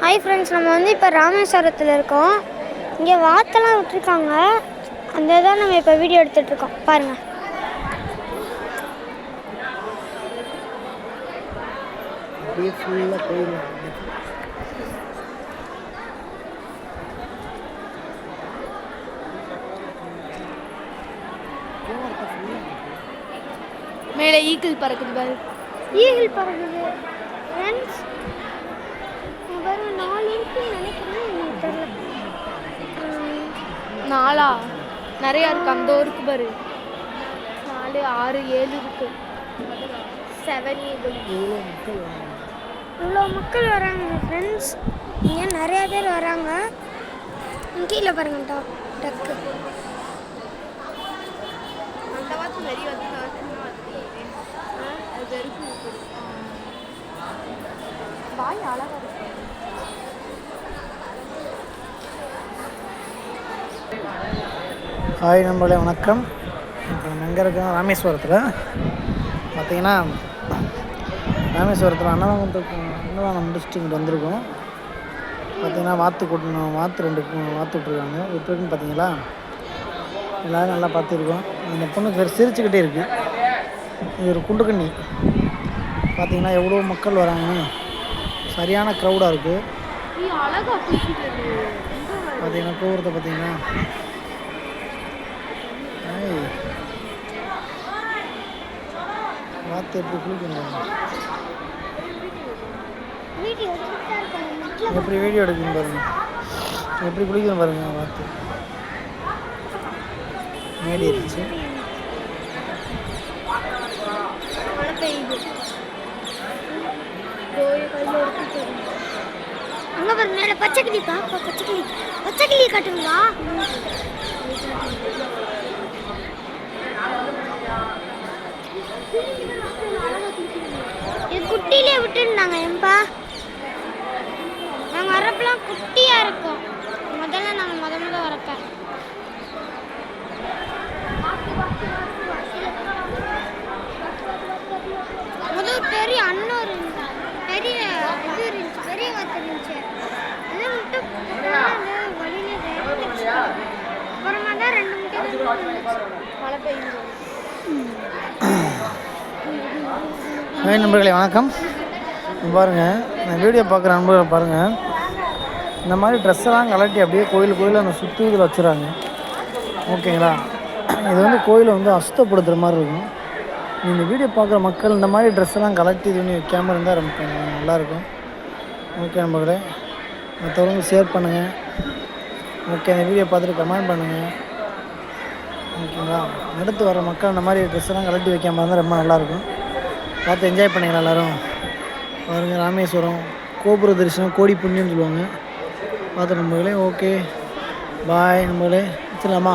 Hi friends நம்ம வந்து இப்போ ராமேஸ்வரத்தில் இருக்கோம். இங்கே வாத்தெல்லாம் விட்டுருக்காங்க. அந்த இதை நம்ம இப்போ வீடியோ எடுத்துகிட்டு இருக்கோம். பாருங்கள் மேலே ஈக்கிள் பறக்குது பாரு. ஈகிள் பறகுது ஃப்ரெண்ட்ஸ் பாருங்க நாலு இருக்குன்னு நினைக்கிறேன் எனக்கு தெரியல. உம், நாலா? நிறையா இருக்கு அந்த இருக்கு பாரு. நாலு ஆறு ஏழு இருக்கு. செவன் இது இவ்வளோ மக்கள் வராங்க. ஃப்ரெண்ட்ஸ் இங்கே நிறையா பேர் வராங்க. கீழே பாருங்க டாக் டக்கு வாய் அழகா இருக்கு. ஹாய் நண்பர்களே வணக்கம். இப்போ நம்ம எங்கே இருக்கோம்? ராமேஸ்வரத்தில். பார்த்தீங்கன்னா ராமேஸ்வரத்தில் அன்னதானத்துக்கு அன்னதானம் முடிச்சுட்டு இங்கிட்டு வந்திருக்கோம். பார்த்தீங்கன்னா வாத்து கூட்டணும் வாத்து ரெண்டு வாத்து விட்ருக்காங்க எப்படி இருக்குன்னு பார்த்தீங்களா எல்லோரும் நல்லா பார்த்துருக்கோம். இந்த பொண்ணு பேர் சிரிச்சுக்கிட்டே இருக்குது இது ஒரு குண்டுக்கண்ணி. பார்த்தீங்கன்னா எவ்வளோ மக்கள் வராங்கன்னு. சரியான க்ரௌடாக இருக்குது பார்த்தீங்கன்னா கோபுரத்தை பார்த்தீங்கன்னா வாத்து எப்படி குளிக்கணும்? எப்படி வீடியோ எடுக்கணும் பாருங்க. எப்படி குளிக்கணும் பாருங்க வாத்து மேடி இருந்துச்சு மழை பெய்யுது. கோய கையில் எடுத்துட்டு அங்கே பாருங்க மேலே பச்சை கிளி பாப்பா பச்சை கிளி. பச்சை கிளி காட்டுங்களா இது விட்டுருந்தாங்க எம்பா நாங்கள் வரப்பெல்லாம் குட்டியாக இருக்கோம். முதல்ல நாங்கள் முத முத வரப்ப முதல் பெரிய அண்ணன் இருந்துச்சு. பெரிய இது இருந்துச்சு பெரிய வாத்து இருந்துச்சு. அதை மட்டும் வழியில் அப்புறமா தான் ரெண்டு முட்டை மழை பெய்யும் நண்பர்களே வணக்கம். பாருங்கள் நான் வீடியோ பார்க்குற நண்பர்களை பாருங்கள் இந்த மாதிரி ட்ரெஸ்ஸெல்லாம் கலட்டி அப்படியே கோயில் கோயிலில் அந்த சுற்றி இதில் வச்சுறாங்க ஓகேங்களா? இது வந்து கோயிலை வந்து அசுத்தப்படுத்துகிற மாதிரி இருக்கும். நீங்கள் வீடியோ பார்க்குற மக்கள் இந்த மாதிரி ட்ரெஸ்ஸெல்லாம் கலட்டி இது பண்ணி வைக்காமல் இருந்தால் ரொம்ப நல்லாயிருக்கும். ஓகே நண்பர்களே மற்றவங்க ஷேர் பண்ணுங்கள் ஓகே அந்த வீடியோ பார்த்துட்டு கமெண்ட் பண்ணுங்கள் ஓகேங்களா? அடுத்து வர மக்கள் இந்த மாதிரி ட்ரெஸ்ஸெல்லாம் கலட்டி வைக்காமல் இருந்தால் ரொம்ப நல்லாயிருக்கும். பார்த்து என்ஜாய் பண்ணிக்கலாம் எல்லோரும். பாருங்க ராமேஸ்வரம் கோபுர தரிசனம் கோடி புண்ணியம்னு சொல்லுவாங்க. பார்த்து நம்மளே ஓகே பாய் நம்மளே வச்சிடலாமா?